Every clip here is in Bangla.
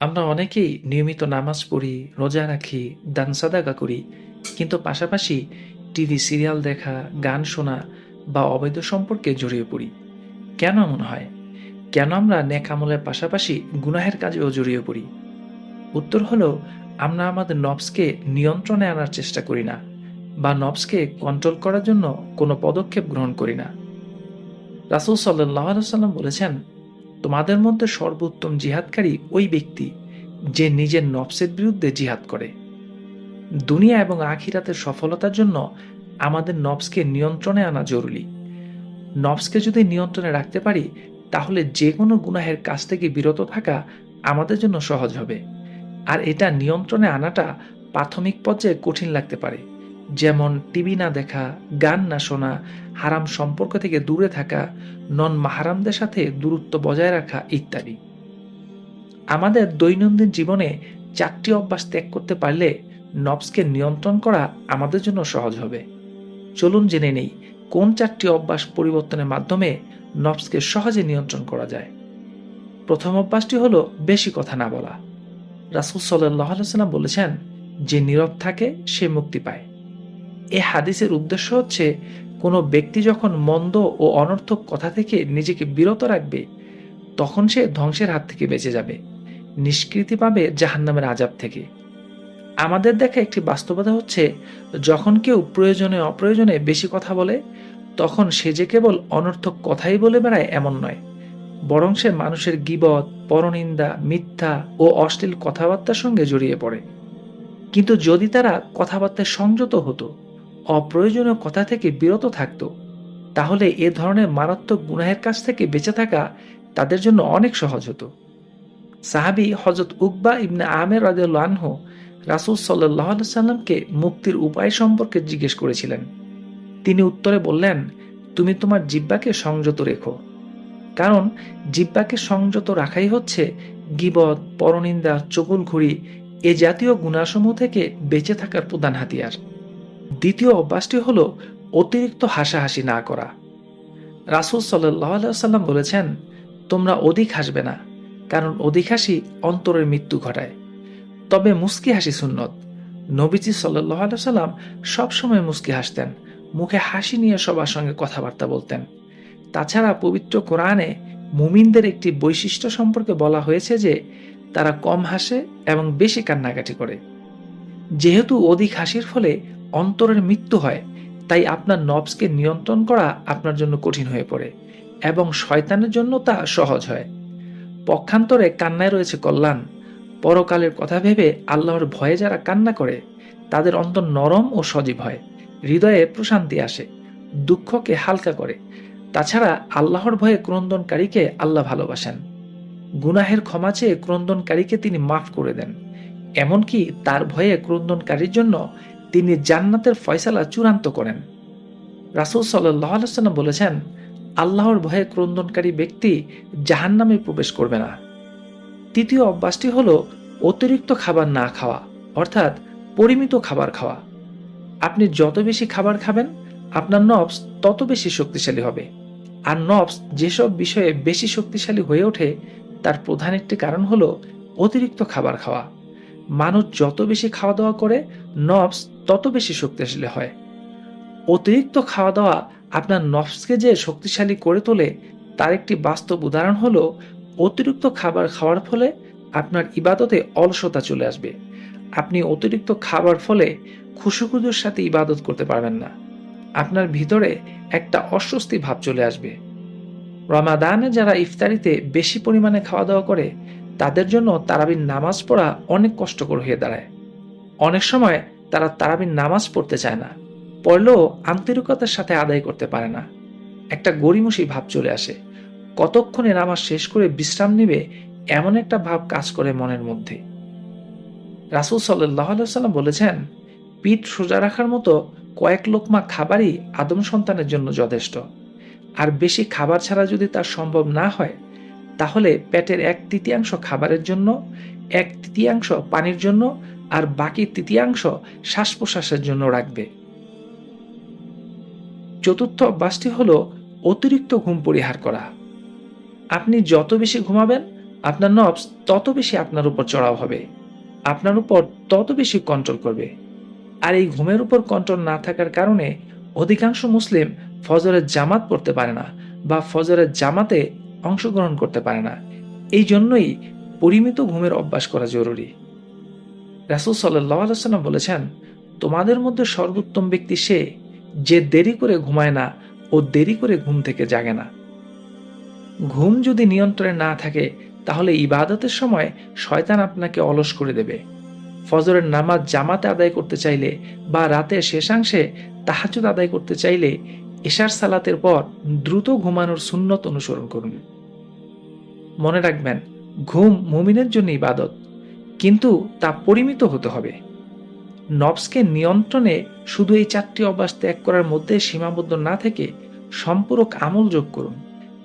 আমরা অনেকেই নিয়মিত নামাজ পড়ি, রোজা রাখি, দান সাদাকা করি, কিন্তু পাশাপাশি টিভি সিরিয়াল দেখা, গান শোনা বা অবৈধ সম্পর্কে জড়িয়ে পড়ি। কেন এমন হয়? কেন আমরা নেক আমলের পাশাপাশি গুনাহের কাজেও জড়িয়ে পড়ি? উত্তর হলো আমরা আমাদের নফসকে নিয়ন্ত্রণে আনার চেষ্টা করি না বা নফসকে কন্ট্রোল করার জন্য কোনো পদক্ষেপ গ্রহণ করি না। রাসূল আলাইহি সাল্লাম বলেছেন, তোমাদের মধ্যে সর্বোত্তম জিহাদকারী ওই ব্যক্তি যে নিজের নফসের বিরুদ্ধে জিহাদ করে। দুনিয়া এবং আখিরাতের সফলতার জন্য আমাদের নফসকে নিয়ন্ত্রণে আনা জরুরি। নফসকে যদি নিয়ন্ত্রণে রাখতে পারি, তাহলে যে কোনো গুনাহের কাছ থেকে বিরত থাকা আমাদের জন্য সহজ হবে। আর এটা নিয়ন্ত্রণে আনাটা প্রাথমিক পর্যায়ে কঠিন লাগতে পারে। যেমন টিভি না দেখা, গান না শোনা, হারাম সম্পর্ক থেকে দূরে থাকা, নন মাহারামদের সাথে দূরত্ব বজায় রাখা ইত্যাদি। আমাদের দৈনন্দিন জীবনে চারটি অভ্যাস ত্যাগ করতে পারলে নফসকে নিয়ন্ত্রণ করা আমাদের জন্য সহজ হবে। চলুন জেনে নেই কোন চারটি অভ্যাস পরিবর্তনের মাধ্যমে নফসকে সহজে নিয়ন্ত্রণ করা যায়। প্রথম অভ্যাসটি হলো বেশি কথা না বলা। রাসূল আলাইহি সাল্লাম বলেছেন, যে নীরব থাকে সে মুক্তি পায়। এ হাদিসের উদ্দেশ্য হচ্ছে, কোনো ব্যক্তি যখন মন্দ ও অনর্থক কথা থেকে নিজেকে বিরত রাখবে, তখন সে ধ্বংসের হাত থেকে বেঁচে যাবে, নিষ্কৃতি পাবে জাহান্নামের আজাব থেকে। আমাদের দেখা একটি বাস্তবতা হচ্ছে, যখন কেউ প্রয়োজনে অপ্রয়োজনে বেশি কথা বলে, তখন সে যে কেবল অনর্থক কথাই বলে বেড়ায় এমন নয়, বরং সে মানুষের গিবত, পরনিন্দা, মিথ্যা ও অশ্লীল কথাবার্তার সঙ্গে জড়িয়ে পড়ে। কিন্তু যদি তারা কথাবার্তায় সংযত হতো অপ্রয়োজনীয় কথা থেকে বিরত থাকত, তাহলে এ ধরনের মারাত্মক গুনাহের কাছ থেকে বেঁচে থাকা তাদের জন্য অনেক সহজ হতো। সাহাবি হজরত উকবা ইবনে আমের রাজহ রাসুল সাল্লাহ সাল্লামকে মুক্তির উপায় সম্পর্কে জিজ্ঞেস করেছিলেন। তিনি উত্তরে বললেন, তুমি তোমার জিব্বাকে সংযত রেখো। কারণ জিব্বাকে সংযত রাখাই হচ্ছে গিবত, পরনিন্দা চকুল ঘুড়ি এ জাতীয় গুণাসমূহ থেকে বেঁচে থাকার প্রধান হাতিয়ার। দ্বিতীয় অভ্যাসটি হল অতিরিক্ত হাসাহাসি না করা। রাসুল সাল্লাম বলেছেন, তোমরা অধিক হাসবে না, কারণ অধিক হাসি অন্তরের মৃত্যু ঘটায়। তবে মুস্কি হাসি সুন্নত। নবীজি সাল্লাহ সাল্লাম সবসময় মুস্কি হাসতেন, মুখে হাসি নিয়ে সবার সঙ্গে কথাবার্তা বলতেন। তাছাড়া পবিত্র কোরআনে মুমিনদের একটি বৈশিষ্ট্য সম্পর্কে বলা হয়েছে যে, তারা কম হাসে এবং বেশি কান্নাকাটি করে। যেহেতু অধিক হাসির ফলে অন্তরের মৃত্যু হয়, তাই আপনার নবসকে নিয়ন্ত্রণ করা আপনার জন্য কঠিন হয়ে পড়ে এবং শয়তানের জন্য তা সহজ হয়। পক্ষান্তরে কান্নায় রয়েছে কল্যাণ। পরকালের কথা ভেবে আল্লাহর ভয়ে যারা কান্না করে, তাদের অন্তর নরম ও সজীব হয়, হৃদয়ে প্রশান্তি আসে, দুঃখকে হালকা করে। তাছাড়া আল্লাহর ভয়ে ক্রন্দনকারীকে আল্লাহ ভালোবাসেন। গুনাহের ক্ষমা চেয়ে ক্রন্দনকারীকে তিনি মাফ করে দেন। এমনকি তার ভয়ে ক্রন্দনকারীর জন্য তিনি জান্নাতের ফয়সালা চূড়ান্ত করেন। রাসুল সাল্লাম বলেছেন, আল্লাহর ভয়ে ক্রন্দনকারী ব্যক্তি জাহান নামে প্রবেশ করবে না। তৃতীয় অভ্যাসটি হল অতিরিক্ত খাবার না খাওয়া, অর্থাৎ পরিমিত খাবার খাওয়া। আপনি যত বেশি খাবার খাবেন, আপনার নবস তত বেশি শক্তিশালী হবে। আর নবস যেসব বিষয়ে বেশি শক্তিশালী হয়ে ওঠে, তার প্রধান একটি কারণ হলো অতিরিক্ত খাবার খাওয়া। মানুষ যত বেশি খাওয়া দাওয়া করে, নবস তত বেশি শক্তিশালী হয়। অতিরিক্ত খাওয়া দাওয়া আপনার নফসকে যে শক্তিশালী করে তোলে, তার একটি বাস্তব উদাহরণ হলো, অতিরিক্ত খাবার খাওয়ার ফলে আপনার ইবাদতে অলসতা চলে আসবে। আপনি অতিরিক্ত খাবার ফলে খুশুখুজুর সাথে ইবাদত করতে পারবেন না। আপনার ভিতরে একটা অস্বস্তি ভাব চলে আসবে। রমাদানে যারা ইফতারিতে বেশি পরিমাণে খাওয়া দাওয়া করে তাদের জন্য তারাবির নামাজ পড়া অনেক কষ্টকর হয়ে দাঁড়ায়। অনেক সময় তারা তারাবির নামাজ পড়তে চায় না। পড়লেও আন্তরিকতার সাথে আদায় করতে পারে না। একটা গরিমসি ভাব চলে আসে। কতক্ষণে নামাজ শেষ করে বিশ্রাম নিবে এমন একটা ভাব কাজ করে মনের মধ্যে। রাসুল সাল্লাম বলেছেন, পিঠ সোজা রাখার মতো কয়েক লোকমা খাবারই আদম সন্তানের জন্য যথেষ্ট। আর বেশি খাবার ছাড়া যদি তার সম্ভব না হয় তাহলে পেটের এক তৃতীয়াংশ খাবারের জন্য, এক তৃতীয়াংশ পানির জন্য আর বাকি তৃতীয়াংশ শ্বাস প্রশ্বাসের জন্য রাখবে। চতুর্থ অভ্যাসটি হল অতিরিক্ত ঘুম পরিহার করা। আপনি যত বেশি ঘুমাবেন, আপনার নবস তত বেশি আপনার উপর চড়াও হবে। আপনার উপর তত বেশি কন্ট্রোল করবে। আর এই ঘুমের উপর কন্ট্রোল না থাকার কারণে অধিকাংশ মুসলিম ফজরের জামাত পড়তে পারে না বা ফজরের জামাতে অংশগ্রহণ করতে পারে না। এই জন্যই পরিমিত ঘুমের অভ্যাস করা জরুরি। রাসুল সাল্লাম বলেছেন, তোমাদের মধ্যে সর্বোত্তম ব্যক্তি সে যে দেরি করে ঘুমায় না ও দেরি করে ঘুম থেকে জাগে না। ঘুম যদি নিয়ন্ত্রণে না থাকে, তাহলে ইবাদতের সময় শয়তান আপনাকে অলস করে দেবে। ফজরের নামাজ জামাতে আদায় করতে চাইলে বা রাতের শেষাংশে তাহাজুদ আদায় করতে চাইলে এশার সালাতের পর দ্রুত ঘুমানোর সুন্নত অনুসরণ করুন। মনে রাখবেন, ঘুম মুমিনের জন্য ইবাদত, কিন্তু তা পরিমিত হতে হবে। নবসকে নিয়ন্ত্রণে শুধু এই চারটি অভ্যাস ত্যাগ করার মধ্যে সীমাবদ্ধ না থেকে সম্পূরক আমল যোগ করুন।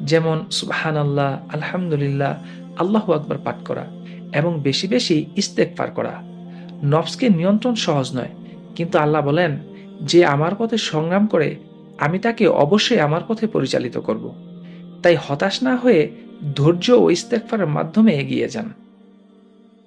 যেমন সুবাহান আল্লাহ আলহামদুলিল্লাহ, আল্লাহ আকবর পাঠ করা এবং বেশি বেশি ইস্তেকফার করা। নফসকে নিয়ন্ত্রণ সহজ নয়, কিন্তু আল্লাহ বলেন, যে আমার পথে সংগ্রাম করে আমি তাকে অবশ্যই আমার পথে পরিচালিত করব। তাই হতাশ না হয়ে ধৈর্য ও ইস্তেকফারের মাধ্যমে এগিয়ে যান।